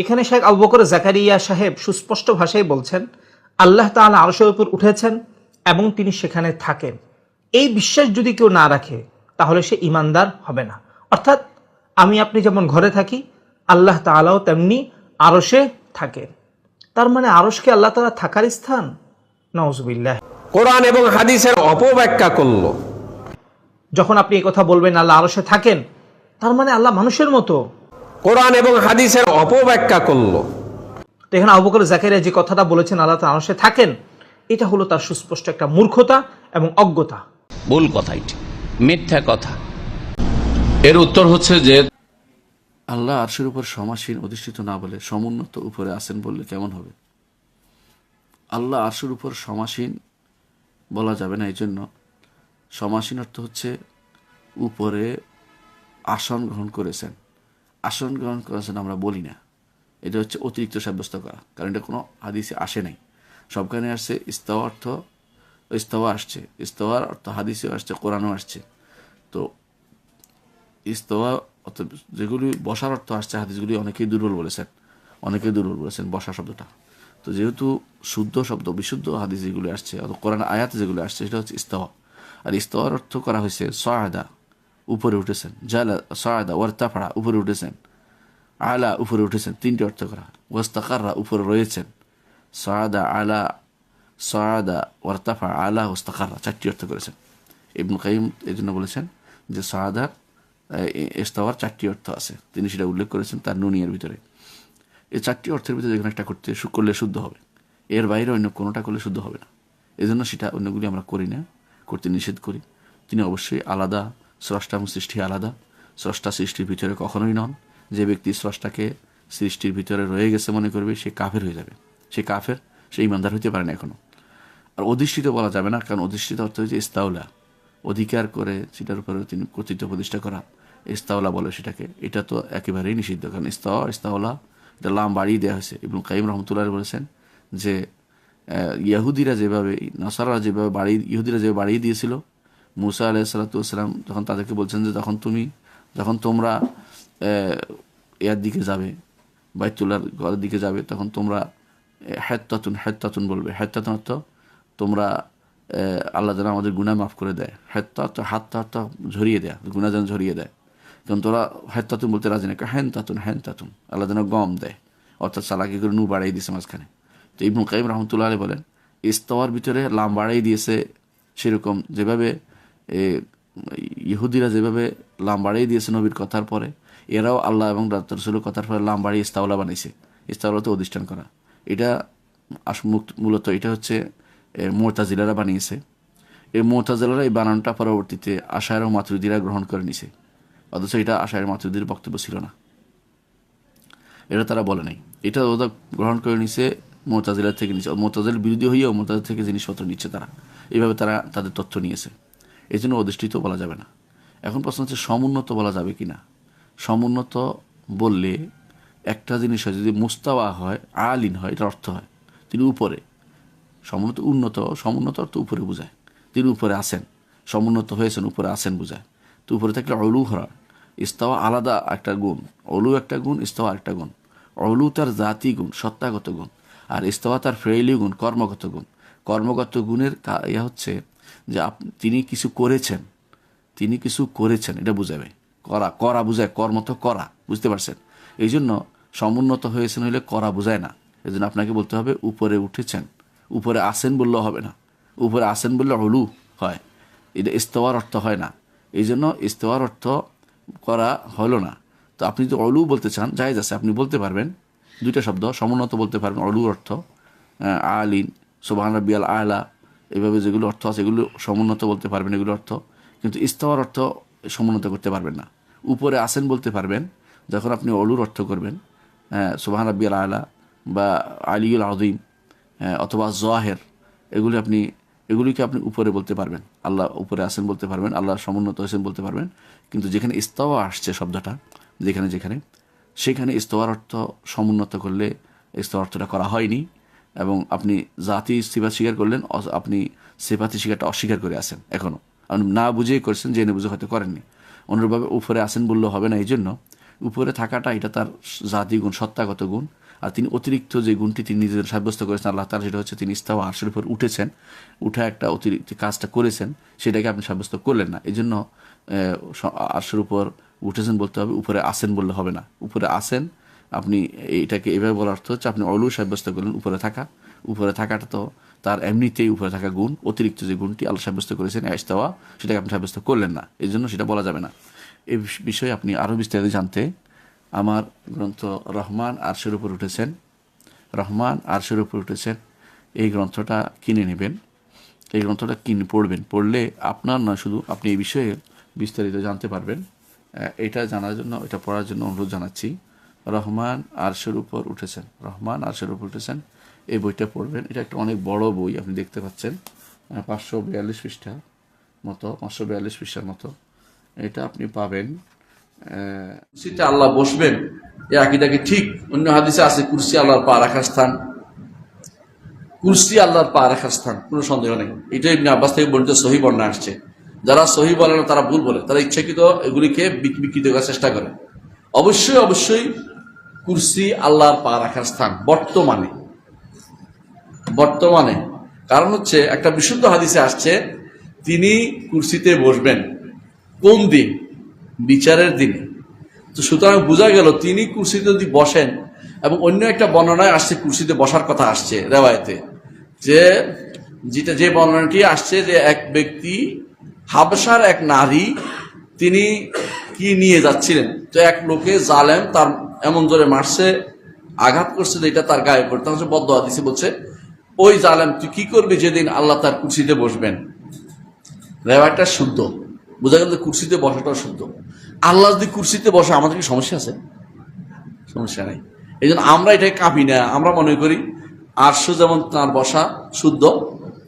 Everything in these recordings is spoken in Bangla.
এখানে শেখ আবু বকর জাকারিয়া সাহেব সুস্পষ্ট ভাষায় বলছেন আল্লাহ তাআলা আরশের উপর উঠেছেন এবং তিনি সেখানে থাকেন। এই বিশ্বাস যদি কেউ না রাখে তাহলে সে ইমানদার হবে না। অর্থাৎ আমি আপনি যেমন ঘরে থাকি আল্লাহ তাআলাও তেমনি আরশে থাকেন। তার মানে আরশকে আল্লাহ তালা থাকার স্থান? নওয়াজবিল্লাহ কোরআন এবং হাদিসের অপব্যাখ্যা করল। যখন আপনি এই কথা বলবেন আল্লাহ আরশে থাকেন তার মানে আল্লাহ মানুষের মতো। কোরআন এবং হাদিসের অপব্যাখ্যা করল। তো এখানে আবু বকর জাকারিয়া যে কথাটা বলেছেন আল্লাহ তাআলা আরশে থাকেন। এটা হলো তার সুস্পষ্ট একটা মূর্খতা এবং অজ্ঞতা। ভুল কথা এটি মিথ্যা কথা। এর উত্তর হচ্ছে যে আল্লাহ আরশের উপর সমাসীন অধিষ্ঠিত না বলে সমুন্নত উপরে আসেন বললে কেমন হবে? আল্লাহ আরশের উপর সমাসীন বলা যাবে না এই জন্য সমাসীন অর্থ হচ্ছে উপরে আসন গ্রহণ করেছেন। আসন গ্রহণ করেছেন আমরা বলি না। এটা হচ্ছে অতিরিক্ত সাব্যস্ত করা, কারণ এটা কোনো হাদিসে আসে নাই। সবখানে আসছে ইস্তাওয়া অর্থ, ইস্তাওয়া আসছে। ইস্তাওয়ার অর্থ হাদিসেও আসছে, কোরআনও আসছে। তো ইস্তোয়া অর্থাৎ যেগুলি বসার অর্থ আসছে, হাদিসগুলি অনেকেই দুর্বল বলেছেন, অনেকেই দুর্বল বলেছেন বসা শব্দটা। তো যেহেতু শুদ্ধ শব্দ, বিশুদ্ধ হাদিস যেগুলি আসছে অথবা কোরআন আয়াত যেগুলি আসছে, সেটা হচ্ছে ইস্তোয়া আর ইস্তোয়ার অর্থ করা হয়েছে সয়াদা উপরে উঠেছেন। জালা সয়াদা ওয়ার্তাফাড়া উপরে উঠেছেন। আলা উপরে উঠেছেন। তিনটি অর্থ করা। ওয়াস্তাকাররা উপরে রয়েছেন। সয়াদা আলা সয়াদা ওয়ার্তাফা আলা ওস্তাকাররা চারটি অর্থ করেছেন। ইবনু কাইম এই জন্য বলেছেন যে সয়াদার ইস্তাওয়ার চারটি অর্থ আছে। তিনি সেটা উল্লেখ করেছেন তার নুনিয়ার ভিতরে। এই চারটি অর্থের ভিতরে যেখানে একটা করতে করলে শুদ্ধ হবে। এর বাইরে অন্য কোনোটা করলে শুদ্ধ হবে না। এই জন্য সেটা অন্যগুলি আমরা করি না, করতে নিষেধ করি। তিনি অবশ্যই আলাদা স্রষ্টা এবং সৃষ্টি আলাদা। স্রষ্টা সৃষ্টির ভিতরে কখনোই নন। যে ব্যক্তি স্রষ্টাকে সৃষ্টির ভিতরে রয়ে গেছে মনে করবে, সে কাফের হয়ে যাবে। সে কাফের, সে ইমানদার হইতে পারে না এখনও। আর অধিষ্ঠিত বলা যাবে না, কারণ অধিষ্ঠিত অর্থ হচ্ছে ইস্তাউলা। অধিকার করে সেটার উপরে তিনি কর্তৃত্ব প্রতিষ্ঠা করা। ইস্তাওলা বলে সেটাকে। এটা তো একেবারেই নিষিদ্ধ, কারণ ইস্তাওয়া, ইস্তাওলা, এটা লাম বাড়িয়ে দেওয়া হয়েছে। এবং কাইম রহমতুল্লাহ বলেছেন যে ইয়াহুদিরা যেভাবে নাসারা যেভাবে বাড়ি, ইহুদিরা যেভাবে বাড়িয়ে দিয়েছিল মুসা আলাহ সাল্লাতাম যখন তাদেরকে বলছেন যে যখন তুমি, যখন তোমরা ইয়ার দিকে যাবে বাইতুল্লার ঘরের দিকে যাবে, তখন তোমরা হ্যাত্তাতুন হ্যাত্তাতুন বলবে। হ্যাত্তাতুন অর্থ তোমরা আল্লাহ যেন আমাদের গুণা মাফ করে দেয়। হ্যাত্তা অর্থ হাত্তা অর্থ ঝরিয়ে দেয় গুণা যেন ঝরিয়ে দেয়। কারণ তোরা হ্যাত্তাতুন বলতে রাজি না। হ্যান তাতুন হ্যান তাতুন আল্লাহ যেন গম দেয়। অর্থাৎ সালাকি করে নু বাড়াই দিয়েছে মাঝখানে। তো ইবনুল কাইম রহমতুল্লাহ আলী বলেন, ইস্তওয়ার ভিতরে লাম বাড়াই দিয়েছে সেরকম। যেভাবে ইহুদিরা যেভাবে লাম বাড়িয়ে দিয়েছে নবীর কথার পরে, এরাও আল্লাহ এবং রসুলের কথার পরে লাম বাড়িয়ে ইস্তাওলা বানিয়েছে। ইস্তাওলাতে অধিষ্ঠান করা। এটা মূলত এটা হচ্ছে মোরতাজিলারা বানিয়েছে। এই মোরতাজিলারা এই বানানটা পরবর্তীতে আশায়ের ও মাতৃদিরা গ্রহণ করে নিছে। অথচ এটা আশায়ের মাতৃদির বক্তব্য ছিল না। এটা তারা বলে নাই। এটা ওরা গ্রহণ করে নিছে মোতাজিলার থেকে নিচ্ছে মোতাজিল বিরোধী হইয়াও মোতাজিল থেকে জিনিসপত্র নিচ্ছে তারা। এইভাবে তারা, তাদের তথ্য নিয়েছে। এই জন্য অধিষ্ঠিত বলা যাবে না। এখন প্রশ্ন হচ্ছে, সমুন্নত বলা যাবে কি না সমুন্নত বললে একটা জিনিস হয়, যদি মুস্তাওয়া হয়, আলিন হয়, এটার অর্থ হয়, তিনি উপরে। সমুন্নত উন্নত, সমুন্নত অর্থ উপরে বোঝায়। তিনি উপরে আসেন সমুন্নত হয়েছেন, উপরে আসেন বোঝায়। তো উপরে থাকলে অলু হরা ইস্তাওয়া আলাদা একটা গুণ অলু একটা গুণ, ইস্তাওয়া একটা গুণ। অলু তার জাতি গুণ, সত্তাগত গুণ। আর ইস্তাওয়া তার ফ্রেইলি গুণ, কর্মগত গুণ। কর্মগত গুণের ইয়া হচ্ছে যে তিনি কিছু করেছেন। তিনি কিছু করেছেন। এটা বুঝাবে। করা করা বুঝায়। কর্ম তো করা। বুঝতে পারছেন? এই জন্য সমুন্নত হয়েছেন হলে করা বোঝায় না। এই জন্য আপনাকে বলতে হবে, উপরে উঠেছেন। উপরে আসেন বললেও হবে না। উপরে আসেন বললে হলু হয়। এটা ইস্তওয়ার অর্থ হয় না। এই জন্য ইস্তওয়ার অর্থ করা হলো না। তো আপনি যদি অলু বলতে চান, জায়েজ আছে। আপনি বলতে পারবেন দুইটা শব্দ। সমুন্নত বলতে পারবেন অলুর অর্থ। আলিন সোবাহান রব্বিয়াল আলা। এইভাবে যেগুলো অর্থ আছে এগুলো সমুন্নত বলতে পারবেন এগুলো অর্থ। কিন্তু ইস্তওয়ার অর্থ সমুন্নত করতে পারবেন না। উপরে আসেন বলতে পারবেন যখন আপনি অলুর অর্থ করবেন সোবাহান রব্বিয়াল আলা বা আলিউল আদিম হ্যাঁ, অথবা জোয়াহের এগুলি আপনি এগুলিকে আপনি উপরে বলতে পারবেন। আল্লাহ উপরে আসেন বলতে পারবেন আল্লাহ সমুন্নত হয়েছেন বলতে পারবেন। কিন্তু যেখানে ইস্তাওয়া আসছে শব্দটা যেখানে যেখানে সেখানে ইস্তোয়ার অর্থ সমুন্নত করলে ইস্তোয়ার অর্থটা করা হয়নি। এবং আপনি জাতি সিফাত স্বীকার করলেন আপনি সিফাতি স্বীকারটা অস্বীকার করে আসেন এখনও আপনি না বুঝেই করছেন জেনে বুঝে হয়তো করেননি। অনুরূপভাবে উপরে আসেন বললেও হবে না এই জন্য উপরে থাকাটা এটা তার জাতি গুণ, সত্তাগত গুণ। আর তিনি অতিরিক্ত যে গুণটি তিনি নিজেদের সাব্যস্ত করেছেন, আল্লাহ তার সেটা হচ্ছে তিনি ইস্তাওয়া আর্শের উপর উঠেছেন, উঠে একটা অতিরিক্ত কাজটা করেছেন, সেটাকে আপনি সাব্যস্ত করলেন না। এই জন্য আর্শের উপর উঠেছেন বলতে হবে, উপরে আসেন বললে হবে না। উপরে আসেন আপনি এটাকে এভাবে বলার অর্থ হচ্ছে আপনি অলু সাব্যস্ত করলেন উপরে থাকা। উপরে থাকাটা তো তার এমনিতেই উপরে থাকা গুণ, অতিরিক্ত যে গুণটি আল্লাহ সাব্যস্ত করেছেন ইস্তাওয়া সেটাকে আপনি সাব্যস্ত করলেন না। এই জন্য সেটা বলা যাবে না। এই বিষয়ে আপনি আরও বিস্তারিত জানতে আমার গ্রন্থ রহমান আরশের উপর উঠেছেন। রহমান আরশের উপর উঠেছেন। এই গ্রন্থটা কিনে নেবেন। এই গ্রন্থটা কিনে পড়বেন। পড়লে আপনার নয়, শুধু আপনি এই বিষয়ে বিস্তারিত জানতে পারবেন। এটা জানার জন্য, এটা পড়ার জন্য অনুরোধ জানাচ্ছি। রহমান আরশের উপর উঠেছেন। রহমান আরশের উপর উঠেছেন। এই বইটা পড়বেন। এটা একটা অনেক বড় বই, আপনি দেখতে পাচ্ছেন। পাঁচশো বিয়াল্লিশ পৃষ্ঠা মতো, পাঁচশো বিয়াল্লিশ পৃষ্ঠার মতো। এটা আপনি পাবেন। কুরসিতে আল্লাহ বসবেন। এই আকিদাকে ঠিক? অন্য হাদিসে আছে, কুরসি আল্লাহর পা রাখার স্থান। কুরসি আল্লাহর পা রাখার স্থান, কোনো সন্দেহ নেই। এটা ইবনে আব্বাস থেকে বর্ণিত সহি বর্ণনা আসছে। যারা সহি বলে না, তারা ভুল বলে। তারা ইচ্ছাকৃত এগুলিকে বিক- বিকৃত করার চেষ্টা করে। অবশ্যই অবশ্যই কুরসি আল্লাহর পা রাখার স্থান, বর্তমানে। বর্তমানে। কারণ হচ্ছে, একটা বিশুদ্ধ হাদিসে আসছে, তিনি কুরসিতে বসবেন। কোন দিন? বিচারের দিনে। তো সুতরাং বোঝা গেল, তিনি কুরসিতে যদি বসেন, এবং অন্য একটা বর্ণনায় আসছে, কুরসিতে বসার কথা আসছে রেওয়ায়তে, যে যেটা যে বর্ণনাটি আসছে, যে এক ব্যক্তি হাবসার এক নারী তিনি কি নিয়ে যাচ্ছিলেন? তো এক লোকে জালেম, তার এমন জোরে মারছে, আঘাত করছে এটা তার গায়ে পড়তে হচ্ছে বদ্ধ হাদিসে বলছে, ওই জালেম, তুই কি করবি যেদিন আল্লাহ তার কুরসিতে বসবেন? রেওয়ায়টা শুদ্ধ। বোঝা গেল কুরসিতে বসাটাও শুদ্ধ। আল্লাহ যদি কুরসিতে বসে, আমাদের কি সমস্যা আছে? সমস্যা নেই। এই আমরা এটাকে কাঁপি না। আমরা মনে করি আটশো যেমন তার বসা শুদ্ধ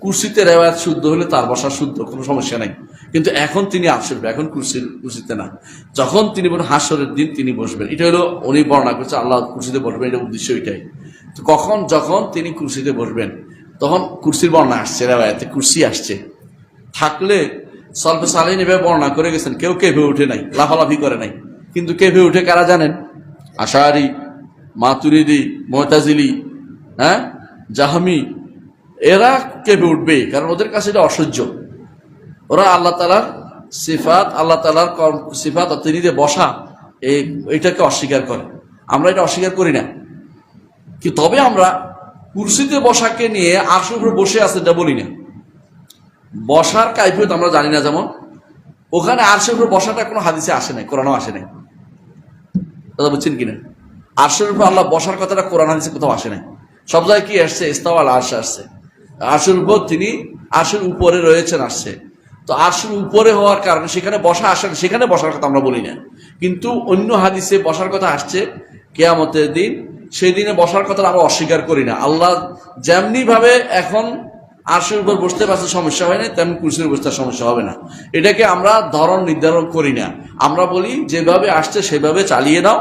কুরসিতে রেওয়ায়ত শুদ্ধ হলে তার বসা শুদ্ধ, কোনো সমস্যা নাই। কিন্তু এখন তিনি আটশো এখন কুরসির কুরসিতে না। যখন তিনি বলেন হাসরের দিন তিনি বসবেন। এটা হলো উনি বর্ণনা করছে, আল্লাহ কুরসিতে বসবেন, এটা উদ্দেশ্য এটাই। তো কখন, যখন তিনি কুরসিতে বসবেন, তখন কুরসির বর্ণনা আসছে রেওয়ায়তে, কুরসি আসছে। থাকলে সল্পে সালিন এভাবে বর্ণনা করে গেছেন, কেউ কেঁপে উঠে নাই, লাফালাফি করে নাই। কিন্তু কেঁপে উঠে কারা জানেন? আশারি, মাতুরিদি মহতাজিলি হ্যাঁ? জাহামি এরা কেঁপে উঠবে, কারণ ওদের কাছে এটা অসহ্য। ওরা আল্লাহ তালার সিফাত, আল্লাহ তালার সিফাত তিনি যে বসা, এই, এটাকে অস্বীকার করে। আমরা এটা অস্বীকার করি না। কি, তবে আমরা কুরসিতে বসাকে নিয়ে আরশের উপরে বসে আছে এটা বলি না। বসার কাইফিয়ত আমরা জানি না যেমন, ওখানে আরশের উপর বসাটা কোনো হাদিসে আসে নাই, কোরআনও আসে নাই। দাদা বুঝছেন কিনা? আরশের উপর আল্লাহ বসার কথাটা কোরআন হাদিসে কোথাও আসে নাই। সব জায়গায় কি আসছে? ইস্তাওয়াল আরশে আসছে। আরশের উপর তিনি আরশের উপরে রয়েছেন, আসছে। তো আরশের উপরে হওয়ার কারণে সেখানে বসা আসেন সেখানে বসার কথা আমরা বলি না। কিন্তু অন্য হাদিসে বসার কথা আসছে, কেয়ামতের দিন সেই দিনে বসার কথা আমরা অস্বীকার করি না। আল্লাহ যেমনি ভাবে এখন আরশের উপর বসতে পারছে, সমস্যা হয় না, তেমন কুরসির বসতে সমস্যা হবে না। এটাকে আমরা ধরন নির্ধারণ করি না। আমরা বলি, যেভাবে আসছে সেভাবে চালিয়ে নাও,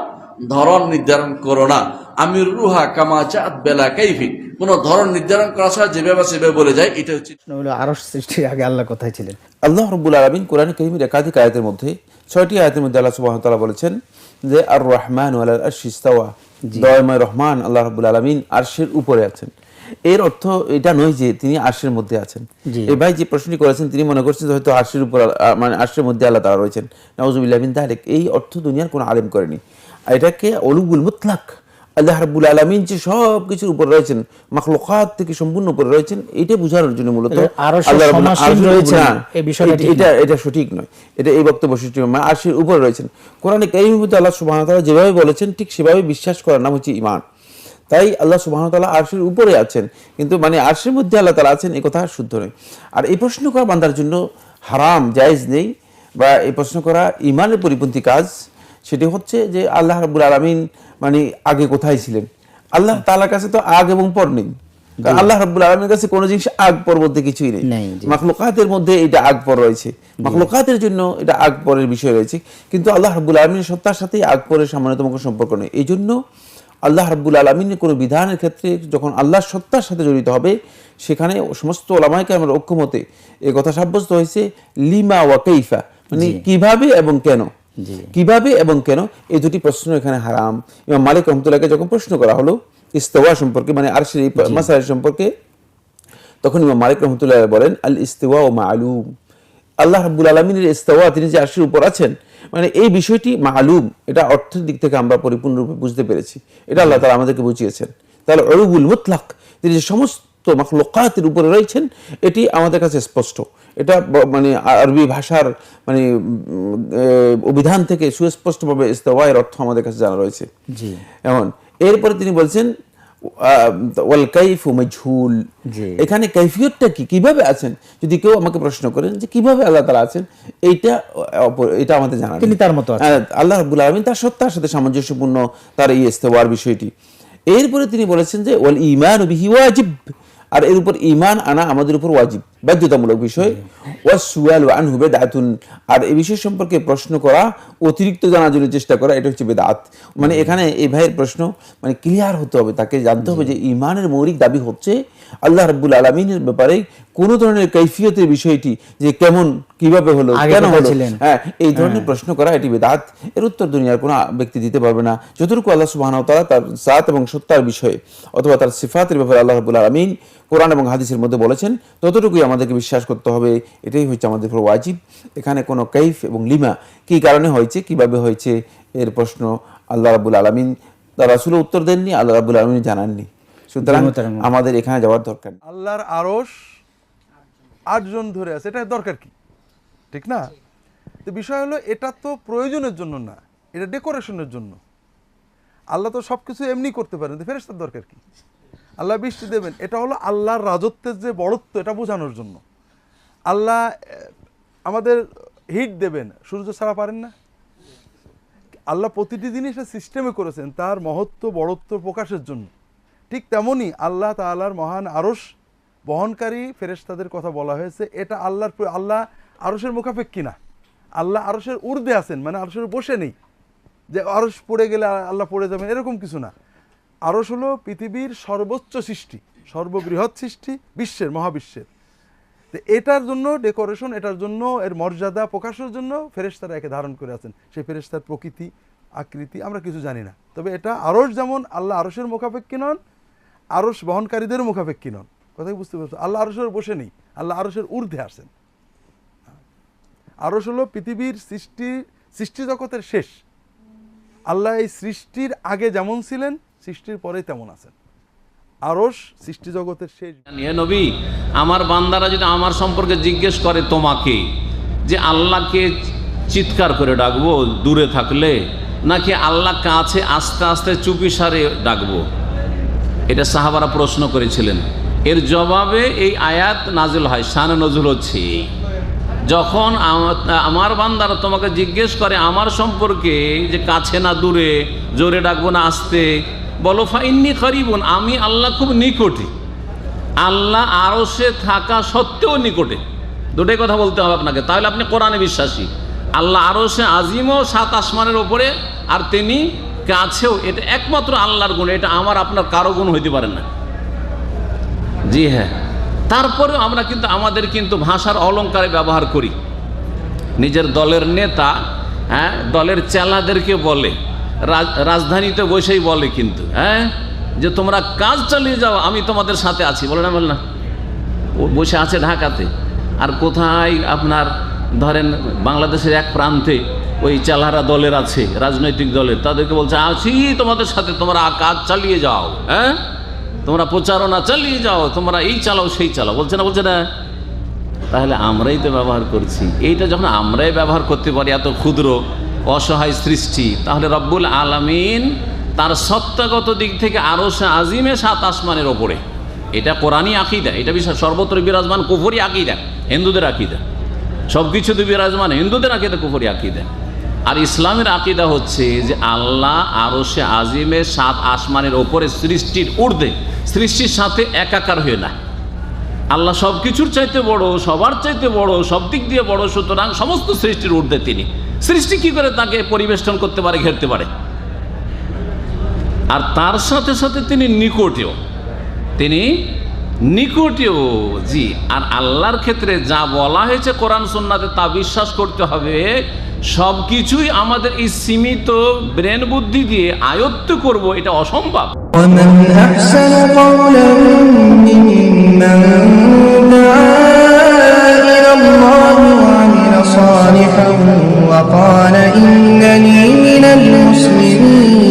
ধরন নির্ধারণ করো না। আমি রুহা কামা বেলা কাইফি। কোনো ধরন নির্ধারণ করা ছাড়া যেভাবে সেভাবে বলে যায় এটা হচ্ছে আরও সৃষ্টির আগে আল্লাহ কোথায় ছিলেন? আল্লাহ রব্বুল আলমিন কোরআন করিমের একাধিক আয়াতের মধ্যে ছয়টি আয়াতের মধ্যে আল্লাহ সুবাহ তাআলা বলেছেন যে আর রহমান আল আরশিস্তাওয়া দয়ময় রহমান আল্লাহ রব্বুল আলমিন আরশের উপরে আছেন। এর অর্থ এটা নয় যে তিনি আরশের মধ্যে আছেন। এই ভাই যে প্রশ্নটি করেছেন তিনি মনে করছেন যে হয়তো আরশের উপর মানে আরশের মধ্যে আল্লাহ তারা রয়েছেন। নওয়াজুবিল্লাহ বিন তাহলে এই অর্থ দুনিয়ার কোনো আলেম করেনি। এটাকে অলুবুল মুতলাক আল্লাহ রাব্বুল আলমিন যে সব কিছুর উপর রয়েছেন মাখলুকাত থেকে সম্পূর্ণ উপরে রয়েছেন এটা বোঝানোর জন্য মূলত এটা- এটা সঠিক নয় এটা এই বক্তব্য সৃষ্টি নয়। মানে আরশের উপরে রয়েছেন। কোরআনে কারিমের মধ্যে আল্লাহ সুবহানাহু ওয়া তাআলা যেভাবে বলেছেন ঠিক সেভাবে বিশ্বাস করার নাম হচ্ছে ঈমান। তাই আল্লাহ সুবহানাহু ওয়া তাআলা আরশের উপরে আছেন কিন্তু মানে আরশের মধ্যে আল্লাহ তাআলা আছেন এই কথা শুদ্ধ নয়। আর এই প্রশ্ন করা বান্দার জন্য হারাম জায়েজ নেই বা এই প্রশ্ন করা ঈমানের পরিপন্থী কাজ সেটি হচ্ছে যে আল্লাহ রাব্বুল আলামিন মানে আগে কোথায় ছিলেন? আল্লাহ তাআলার কাছে তো আগ এবং পর নেই। আল্লাহ রাব্বুল আলামিনের কাছে কোনো জিনিস আগ পর বলতে কিছুই নেই। মাখলুকাতের মধ্যে এটা আগ পর রয়েছে। মাখলুকাতের জন্য এটা আগ পরের বিষয় রয়েছে। কিন্তু আল্লাহ রাব্বুল আলমীর সত্তার সাথে আগ পরের সামান্যতম কোনো সম্পর্ক নেই। এই জন্য আল্লাহ রাব্বুল আলমিনের কোনো বিধানের ক্ষেত্রে যখন আল্লাহর সত্তার সাথে জড়িত হবে সেখানে সমস্ত ওলামাইকে আমার ঐক্যমতে এ কথা সাব্যস্ত হয়েছে লিমা ওয়া কৈফা মানে কীভাবে এবং কেন। কীভাবে এবং কেন এই দুটি প্রশ্ন এখানে হারাম? ইমাম মালিক রহমতুল্লাহকে যখন প্রশ্ন করা হলো ইস্তওয়া সম্পর্কে মানে আরশের এই মাসাইল সম্পর্কে তখন ইমাম মালিক রহমতুল্লাহ বলেন আল ইস্তেওয়া ও মালুম। আল্লাহ রাব্বুল আলমিনের ইস্তেওয়া তিনি যে আরশের উপর আছেন মানে এই বিষয়টি মালুম এটা অর্থের দিক থেকে আমরা পরিপূর্ণরূপে বুঝতে পেরেছি। এটা আল্লাহ তালা আমাদেরকে বুঝিয়েছেন। তাহলে অরুবুল মুতলাক তিনি যে সমস্ত মাখলুকাতের উপরে রয়েছেন এটি আমাদের কাছে স্পষ্ট। এটা মানে আরবি ভাষার মানে অভিধান থেকে সুস্পষ্টভাবে ইস্তেওয়ায়ের অর্থ আমাদের কাছে জানা রয়েছে। এমন। এরপরে তিনি বলছেন ওয়াল কাইফ মজহুল। এখানে কি? কীভাবে আছেন? যদি কেউ আমাকে প্রশ্ন করেন যে কীভাবে আল্লাহ তাআলা আছেন এইটা এটা আমাদের জানা তিনি তার মতো হ্যাঁ, আল্লাহ রাব্বুল আলামিন তার সত্তার সাথে সামঞ্জস্যপূর্ণ তার এই ইস্তেওয়ার বিষয়টি। এরপরে তিনি বলেছেন যে ওয়াল ঈমান বিহি ওয়াজিব। আর এর উপর ইমান আনা আমাদের উপর ওয়াজিব। বাধ্যতামূলক বিষয়। ওয়া সুয়াল ওয়ান হুবে দায়তুন আর এই বিষয় সম্পর্কে প্রশ্ন করা অতিরিক্ত জানার জন্য চেষ্টা করা এটা হচ্ছে বেদাত। মানে এখানে এই ভাইয়ের প্রশ্ন মানে ক্লিয়ার হতে হবে তাকে জানতে হবে যে ইমানের মৌলিক দাবি হচ্ছে আল্লাহ রাব্বুল আলমিনের ব্যাপারে কোনো ধরনের কৈফিয়তের বিষয়টি যে কেমন কীভাবে হলো কেন হলো? হ্যাঁ এই ধরনের প্রশ্ন করা এটি বেদাত। এর উত্তর দুনিয়ার কোনো ব্যক্তি দিতে পারবে না। যতটুকু আল্লাহ সুবহানাহু ওয়া তাআলা তার জাত এবং সত্তার বিষয়ে অথবা তার সিফাতের ব্যাপারে আল্লাহ রাব্বুল আলামিন কোরআন এবং হাদিসের মধ্যে বলেছেন ততটুকুই আমাদেরকে বিশ্বাস করতে হবে। এটাই হচ্ছে আমাদের উপর ওয়াজিব। এখানে কোনো কাইফ এবং লিমা কি কারণে হয়েছে কীভাবে হয়েছে এর প্রশ্ন আল্লাহ রাব্বুল আলামিন তার রাসূল উত্তর দেননি আল্লাহ রাব্বুল আলামিন জানাননি। সুতরাং আমাদের এখানে যাওয়ার দরকার নেই। আল্লাহর আরস আটজন ধরে আছে এটা দরকার কি? ঠিক না? তো বিষয় হলো, এটা তো প্রয়োজনের জন্য না, এটা ডেকোরেশনের জন্য। আল্লাহ তো সব কিছু এমনি করতে পারেন ফেরেস্তার দরকার কি? আল্লাহ বৃষ্টি দেবেন, এটা হলো আল্লাহর রাজত্বের যে বড়ত্ব, এটা বোঝানোর জন্য। আল্লাহ আমাদের হিট দেবেন, সূর্য ছাড়া পারেন না। আল্লাহ প্রতিটি জিনিসের সিস্টেমে করেছেন, তার মহত্ব, বড়ত্ব প্রকাশের জন্য। ঠিক তেমনই আল্লাহ তাআলার মহান আরস বহনকারী ফেরেশতাদের কথা বলা হয়েছে, এটা আল্লাহর আল্লাহ আরসের মুখাপেক্ষী না। আল্লাহ আরসের ঊর্ধ্বে আছেন মানে আরসের বসে নেই। যে আরস পড়ে গেলে আল্লাহ পড়ে যাবেন, এরকম কিছু না। আরস হলো পৃথিবীর সর্বোচ্চ সৃষ্টি, সর্ববৃহৎ সৃষ্টি, বিশ্বের, মহাবিশ্বের। এটার জন্য ডেকোরেশন, এটার জন্য এর মর্যাদা প্রকাশের জন্য ফেরেশতারা একে ধারণ করে আছেন। সেই ফেরেশতার প্রকৃতি, আকৃতি, আমরা কিছু জানি না। তবে এটা আরস যেমন আল্লাহ আরসের মুখাপেক্ষী নন আরস বহনকারীদের মুখাপেক্ষী নন। কথা কি বুঝতে পারছ? আল্লাহ আরসের বসে নেই, আল্লাহ আরসের ঊর্ধ্বে আসেন আরস হলো পৃথিবীর সৃষ্টি সৃষ্টি জগতের শেষ। আল্লাহ এই সৃষ্টির আগে যেমন ছিলেন, সৃষ্টির পরেই তেমন আছেন। আরস সৃষ্টি জগতের শেষ। হে নবী, আমার বান্দারা যদি আমার সম্পর্কে জিজ্ঞেস করে তোমাকে যে আল্লাহকে চিৎকার করে ডাকবো, দূরে থাকলে নাকি আল্লাহ কাছে আস্তে আস্তে চুপি চুপিসারে ডাকবো? এটা সাহাবারা প্রশ্ন করেছিলেন। এর জবাবে এই আয়াত নাজিল হয়, শান নজরুল হচ্ছে। যখন আমার বান্দারা তোমাকে জিজ্ঞেস করে, আমার সম্পর্কে যে কাছে না দূরে, জোরে ডাকবো না আসতে? বলো, ফাইন্নি করিবন আমি আল্লাহ খুব নিকটে। আল্লাহ আরও সে থাকা সত্ত্বেও নিকটে। দুটাই কথা বলতে হবে আপনাকে। তাহলে আপনি কোরআনে বিশ্বাসী। আল্লাহ আরও সে আজিমও সাত আসমানের ওপরে, আর তিনি কাছেও। এটা একমাত্র আল্লাহর গুণ, এটা আমার, আপনার কারও গুণ হইতে পারে না। জি হ্যাঁ। তারপরেও আমরা কিন্তু আমাদের কিন্তু ভাষার অলঙ্কারে ব্যবহার করি। নিজের দলের নেতা হ্যাঁ দলের চেলাদেরকে বলে, রাজ- রাজধানীতে বসেই বলে কিন্তু হ্যাঁ যে তোমরা কাজ চালিয়ে যাও, আমি তোমাদের সাথে আছি। বলে না, বল না। ও বসে আছে ঢাকাতে। আর কোথায় আপনার, ধরেন বাংলাদেশের এক প্রান্তে ওই চালারা দলের আছে, রাজনৈতিক দলের, তাদেরকে বলছে, আছি তোমাদের সাথে, তোমরা কাজ চালিয়ে যাও হ্যাঁ? তোমরা প্রচারণা চালিয়ে যাও, তোমরা এই চালাও, সেই চালাও। বলছে না বলছে না। তাহলে আমরাই তো ব্যবহার করছি। এইটা যখন আমরাই ব্যবহার করতে পারি, এত ক্ষুদ্র অসহায় সৃষ্টি, তাহলে রব্বুল আলামিন তার সত্তাগত দিক থেকে আরও সে আজিমে সাত আসমানের ওপরে। এটা কোরআনই আকিদা, এটা বিশ্বাস সর্বত্র বিরাজমান কুফরি আকিদা, হিন্দুদের আকিদা। সব কিছুতে বিরাজমান, হিন্দুদের আকিদা, কুফরি আকিদা। আর ইসলামের আকিদা হচ্ছে যে আল্লাহ আরও সে আজিমে সাত আসমানের ওপরে সৃষ্টির ঊর্ধ্বে সৃষ্টির সাথে একাকার হয়ে না। আল্লাহ সব কিছুর চাইতে বড়, সবার চাইতে বড়, সব দিক দিয়ে বড়, সুতরাং সমস্ত সৃষ্টির ঊর্ধ্বে তিনি। সৃষ্টি কি করে তাকে পরিবেষ্টন করতে পারে, ঘেরতে পারে? আর তার সাথে সাথে তিনি নিকটেও তিনি নিকটেও, জি, আর আল্লাহর ক্ষেত্রে যা বলা হয়েছে কোরআন, সুন্নাতে তা বিশ্বাস করতে হবে। সব কিছুই আমাদের এই সীমিত ব্রেন বুদ্ধি দিয়ে আয়ত্ত করব এটা অসম্ভব ومن أحسن قولا ممن دعا إلى الله وعمل صالحا وقال إنني من المسلمين